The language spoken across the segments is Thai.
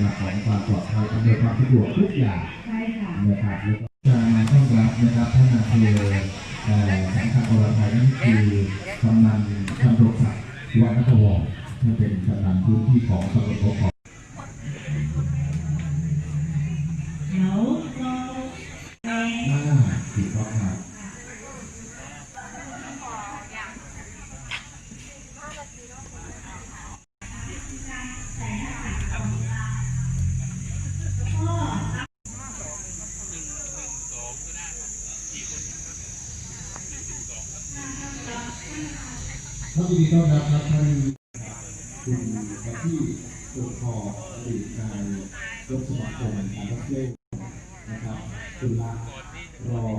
หลักของความปลอดภัยอำนวยความสะดวกทุกอย่างใช่ค่ะนะครับแล้วก็จะมาต้อนรับนะครับท่านนายอำเภอเอ่อสังขารอรไทยนั่นคือกำนันคำรงศักดิ์วัฒนวงศ์ที่เป็นกำนันพื้นที่ของตำบลโพธิ์ทอง เดี๋ยวเราแรง อ่าถูกต้องครับ ท่านยินดีต้อนรับครับท่านคุณมาที่ปกครองอดีตนายยกสมาคมการท่องเที่ยวนะครับคุณละรอง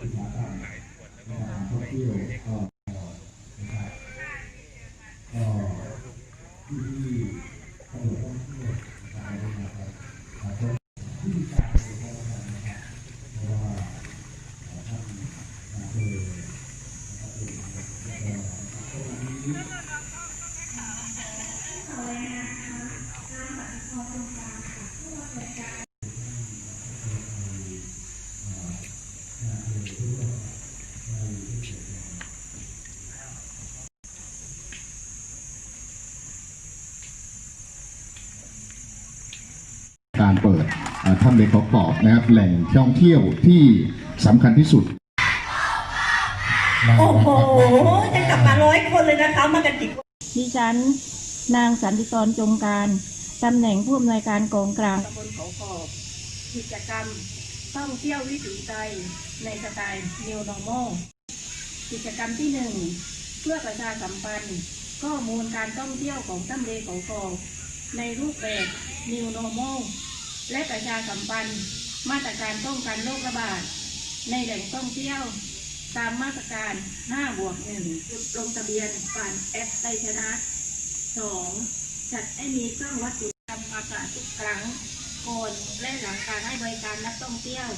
อุตสาหกรรมนะครับการท่องเที่ยวก็นะครับก็ที่ที่ตำรวจท่องเที่ยวนะครับนะครับที่การบริการนะครับเพราะว่าท่านอำเภอนะครับเป็นแล้วก็วันนี้ การเปิดเอ่อถ้ำเลเขากรอบนะครับแหล่งท่องเที่ยวที่สำคัญที่สุด โอ้โหจะกลับมาร้อยคนเลยนะคะ มากันกี่คนดิฉัน นางสันติกรจงการตำแหน่งผู้อำนวยการกองกลางตำบลเขาขอบกิจกรรมท่องเที่ยววิถีไทยในสไตล์ New Normal กิจกรรมที่หนึ่งเพื่อประชาสัมพันธ์ข้อมูลการท่องเที่ยวของตำเลเขาขอบในรูปแบบ New Normal และประชาสัมพันธ์ มาตรการป้องกันโรคระบาด ในแหล่งท่องเที่ยว ตามมาตรการ 5 บวก 1 ลงทะเบียนผ่านแอปไทยชนะ 2. จัดให้มีเครื่องวัดอุณหภูมิอากาศทุกครั้งก่อนและหลังการให้บริการนักท่องเที่ยว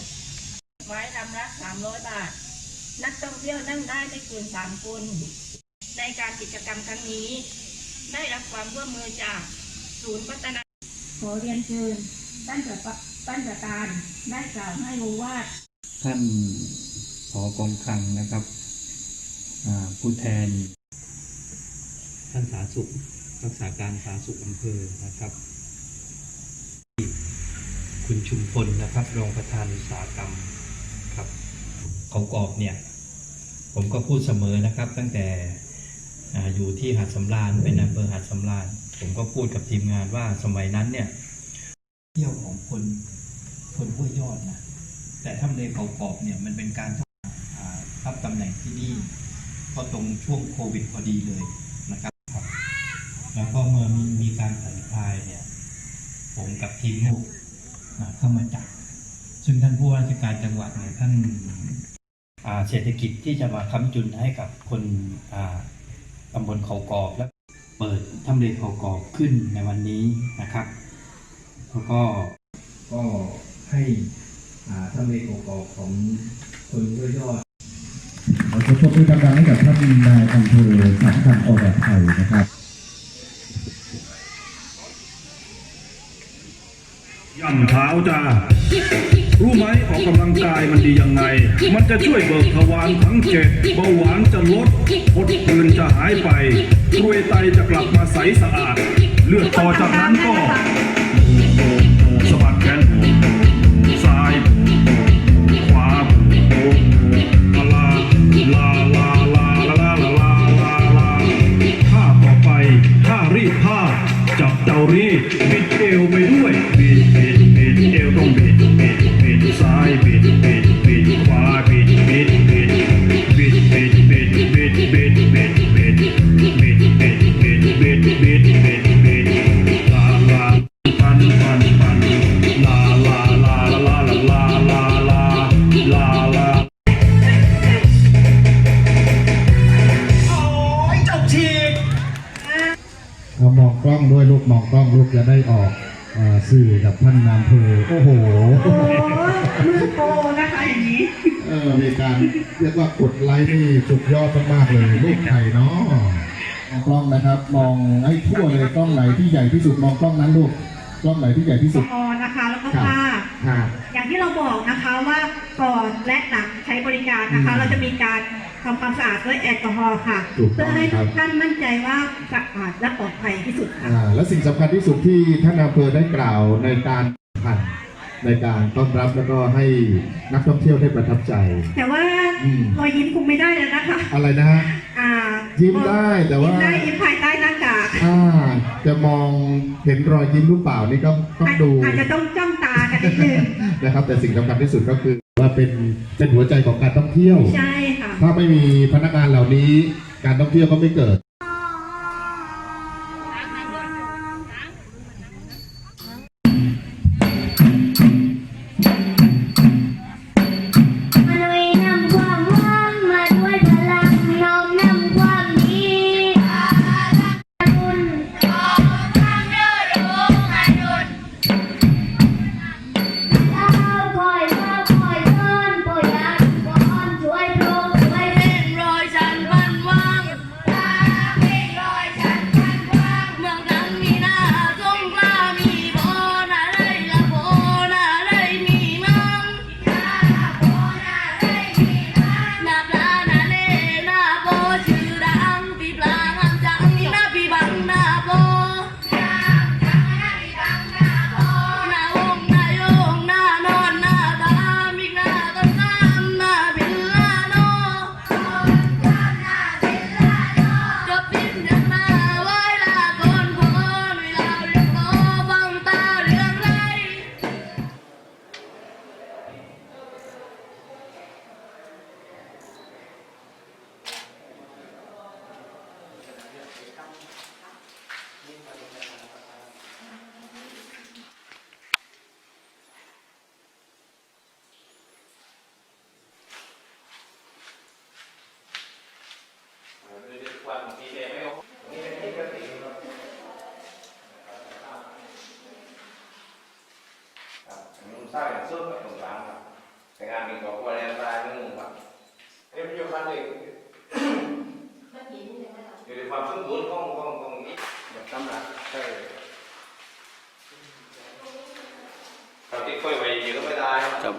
ไว้ลำละ 300 บาท นักท่องเที่ยวนั่งได้ไม่เกิน3คนในการกิจกรรมครั้งนี้ ได้รับความร่วมมือจากศูนย์พัฒนาขอเรียนเชิญ ท่านประท่านประธานได้กล่าวให้รู้ว่าท่านผอกองคลังนะครับ ผู้แทน ท่านสาธารณสุขรักษาการสาธารณสุขอำเภอนะครับ คุณชุมพลนะครับรองประธานอุตสาหกรรมครับเขากรอบเนี่ยผมก็พูดเสมอนะครับ ตั้งแต่ออยู่ที่หาดสำราญเป็นอำเภอหาดสำราญ ผมก็พูดกับทีมงานว่าสมัยนั้นเนี่ย เที่ยวของคนคนห้วยยอดนะแต่ถ้ำเลเขากรอบเนี่ยมันเป็นการรับตำแหน่งที่นี่ก็ตรงช่วงโควิดพอดีเลยนะครับ แล้วก็เมื่อมีมีการผ่อนคลายเนี่ยผมกับทีมลูกเข้ามาจัดซึ่งท่านผู้ว่าราชการจังหวัดเนี่ยท่านเศรษฐกิจที่จะมาค้ำจุนให้กับคนตำบลเขากรอบและเปิดถ้ำเลเขากรอบขึ้นในวันนี้นะครับ แล้วก็ก็ให้อ่าท่านเลขกอกของคนย่อยอดขอชมมือดังๆให้กับท่านนายอำเภอสังขารอรไทยนะครับย่ำเท้าจ้า รู้ไหมออกกำลังกายมันดียังไง มันจะช่วยเบิกทวารทั้งเจ็ดเบาหวานจะลดอดปืนจะหายไปรวยไตจะกลับมาใสสะอาด เลือดต่อจากนั้นก็ มองกล้องลูกจะได้ออกเอ่อสื่อกับท่านนายอำเภอโอ้โหโอ้มือโปรนะคะอย่างนี้เออมีการเรียกว่ากดไลค์นี่สุดยอดมากๆเลยลูกไทยเนาะมองกล้องนะครับ มองให้ทั่วเลยกล้องไหนที่ใหญ่ที่สุดมองกล้องนั้นลูกกล้องไหนที่ใหญ่ที่สุดพอนะคะแล้วก็ครับผ้าค่ะอย่างที่เราบอกนะคะว่าก่อนและหลังใช้บริการนะคะอืมเราจะมีการ ทำความสะอาดด้วยแอลกอฮอล์ค่ะ ถูกต้องเพื่อให้ครัทุบกท่านมั่นใจว่าสะอาดและปลอดภัยที่สุดค่ะ อ่าและสิ่งสำคัญที่สุดที่ท่านอำเภอได้กล่าวในการผ่านในการต้อนรับแล้วก็ให้นักท่องเที่ยวได้ประทับใจ แต่ว่าอืม รอยยิ้มคงไม่ได้แล้วนะคะอะไรนะฮะ อ่ายิ้มได้แต่ว่า ยิ้มได้ยิ้มภายใต้หน้ากากอ่าจะมองเห็นรอยยิ้มหรือเปล่านี่ก็ต้องดู อาจจะต้องจ้องตากันนิดนึง นะครับแต่สิ่งสำคัญที่สุดก็คือว่าเป็นเป็นหัวใจของการท่องเที่ยว ใช่ค่ะ ถ้าไม่มีพนักงานเหล่านี้การท่องเที่ยวก็ไม่เกิด สร้างอย่างสุดกับตรงกลางครับแต่งานมีกอกลัวแรงตายไม่งงครับนี่เป็นอยู่คันหนึ่งอยู่ในความสมบูรณ์ของของของนี้แบบตำหนักใช่เราที่ค่อยไปเยอะไม่ได้ครับ